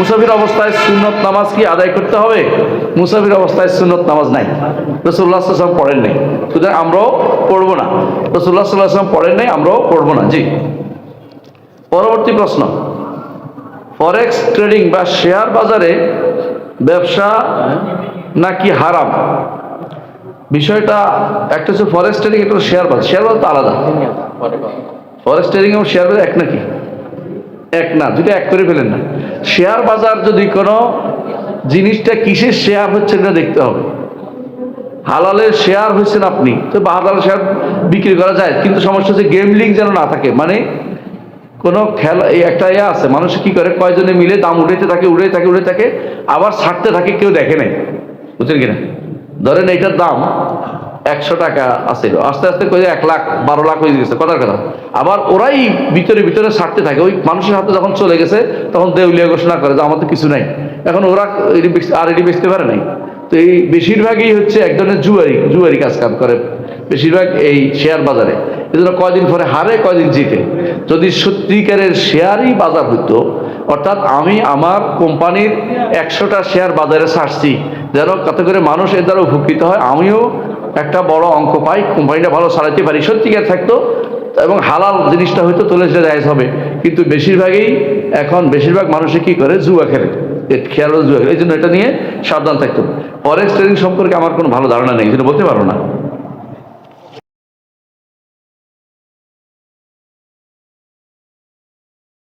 মুসাফির অবস্থায় সুন্নত নামাজ কি আদায় করতে হবে? মুসাফির অবস্থায় সুন্নত নামাজ নাই। রসুল্লাহ সাল্লাম পড়েন নাই। সুতরাং আমরাও পড়ব না। রসুল্লাহ সাল্লাহ সাল্লাম পড়েন নাই, আমরাও পড়ব না। জি। পরবর্তী প্রশ্ন। ফরেক্স ট্রেডিং বা শেয়ার বাজারে ব্যবসা নাকি হারাম? বিষয়টা একটা হচ্ছে ফরেক্স ট্রেডিং একটা শেয়ার বাজার। শেয়ার বাজার তো আলাদা। ফরেক্স ট্রেডিং এবং শেয়ার বাজার এক নাকি? এক না দুটো এক করে ফেলেন না। শেয়ার বাজার যদি কোনো জিনিসটা কিসের শেয়ার হচ্ছে এটা দেখতে হবে। হালালের শেয়ার হয়েছেন আপনি, তো বা হালাল শেয়ার বিক্রি করা যায়, কিন্তু সমস্যা হচ্ছে গেমলিং যেন না থাকে। মানে কোনো খেলা, এই একটা ইয়ে আছে, মানুষ কি করে, কয়জনে মিলে দাম উঠাইতে থাকে উড়ে থাকে উড়ে থাকে, আবার ছাড়তে থাকে, কেউ দেখে নাই। বুঝছেন কিনা? ধরেন এইটার দাম একশো টাকা আছিল। আস্তে আস্তে কই এক লাখ, বারো লাখ হয়ে গেছে। কথার কথা। আবার ওরাই ভিতরে ভিতরে ছাড়তে থাকে। ওই মানুষের হাতে যখন চলে গেছে, তখন দেউলিয়া ঘোষণা করে যে আমাদের কিছু নাই। এখন ওরা আর এটি বেচতে পারে নাই। তো এই বেশিরভাগই হচ্ছে এক ধরনের জুয়ারি জুয়ারি কাজ কাম করে। বেশিরভাগ এই শেয়ার বাজারে। এজন্য কয়দিন পরে হারে, কয়দিন জিতে। যদি সত্যিকারের শেয়ারই বাজার হতো অর্থাৎ আমি আমার কোম্পানির একশোটা শেয়ার বাজারে ছাড়ছি যেন তাতে করে মানুষ এর দ্বারা উপকৃত হয়, আমিও একটা বড় অঙ্ক পাই, কোম্পানিটা ভালো চালাতে পারি, সত্যিকার থাকতো, এবং হালাল জিনিসটা হয়তো তুলে সেটা জায়জ হবে কিন্তু বেশিরভাগই এখন বেশিরভাগ মানুষে কি করে? জুয়া খেলে। খেয়াল জুয়া খেলে, এই জন্য এটা নিয়ে সাবধান থাকতো। ফরেক্স ট্রেনিং সম্পর্কে আমার কোনো ভালো ধারণা নেই জন্য বলতে পারো না।